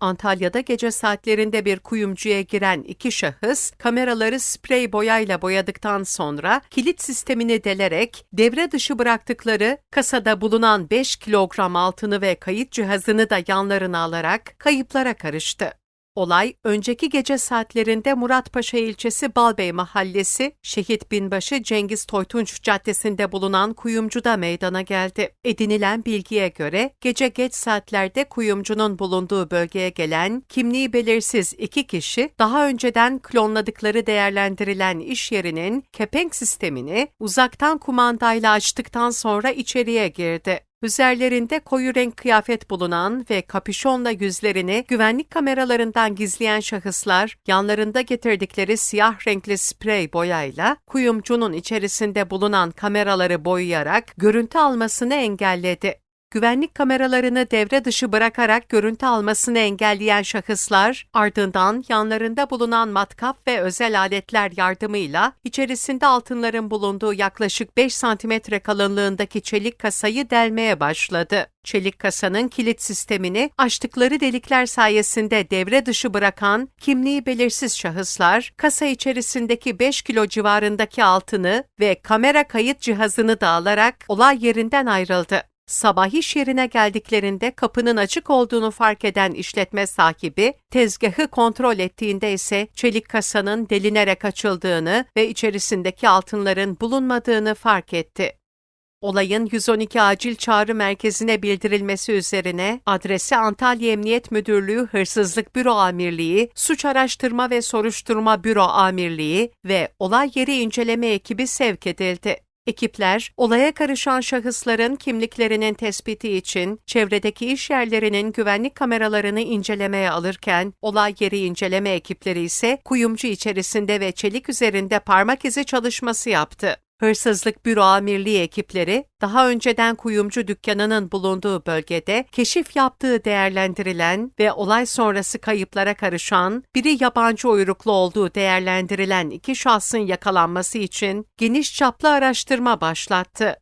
Antalya'da gece saatlerinde bir kuyumcuya giren iki şahıs kameraları sprey boyayla boyadıktan sonra kilit sistemini delerek devre dışı bıraktıkları kasada bulunan 5 kilogram altını ve kayıt cihazını da yanlarına alarak kayıplara karıştı. Olay önceki gece saatlerinde Muratpaşa ilçesi Balbey Mahallesi Şehit Binbaşı Cengiz Toytunç Caddesi'nde bulunan kuyumcuda meydana geldi. Edinilen bilgiye göre gece geç saatlerde kuyumcunun bulunduğu bölgeye gelen kimliği belirsiz iki kişi daha önceden klonladıkları değerlendirilen iş yerinin kepenk sistemini uzaktan kumandayla açtıktan sonra içeriye girdi. Üzerlerinde koyu renk kıyafet bulunan ve kapüşonla yüzlerini güvenlik kameralarından gizleyen şahıslar, yanlarında getirdikleri siyah renkli sprey boyayla kuyumcunun içerisinde bulunan kameraları boyayarak görüntü almasını engelledi. Güvenlik kameralarını devre dışı bırakarak görüntü almasını engelleyen şahıslar, ardından yanlarında bulunan matkap ve özel aletler yardımıyla içerisinde altınların bulunduğu yaklaşık 5 santimetre kalınlığındaki çelik kasayı delmeye başladı. Çelik kasanın kilit sistemini açtıkları delikler sayesinde devre dışı bırakan kimliği belirsiz şahıslar, kasa içerisindeki 5 kilo civarındaki altını ve kamera kayıt cihazını da alarak olay yerinden ayrıldı. Sabah iş yerine geldiklerinde kapının açık olduğunu fark eden işletme sahibi, tezgahı kontrol ettiğinde ise çelik kasanın delinerek açıldığını ve içerisindeki altınların bulunmadığını fark etti. Olayın 112 acil çağrı merkezine bildirilmesi üzerine adresi Antalya Emniyet Müdürlüğü Hırsızlık Büro Amirliği, Suç Araştırma ve Soruşturma Büro Amirliği ve olay yeri inceleme ekibi sevk edildi. Ekipler, olaya karışan şahısların kimliklerinin tespiti için çevredeki iş yerlerinin güvenlik kameralarını incelemeye alırken, olay yeri inceleme ekipleri ise kuyumcu içerisinde ve çelik üzerinde parmak izi çalışması yaptı. Hırsızlık Büro Amirliği ekipleri daha önceden kuyumcu dükkanının bulunduğu bölgede keşif yaptığı değerlendirilen ve olay sonrası kayıplara karışan, biri yabancı uyruklu olduğu değerlendirilen iki şahsın yakalanması için geniş çaplı araştırma başlattı.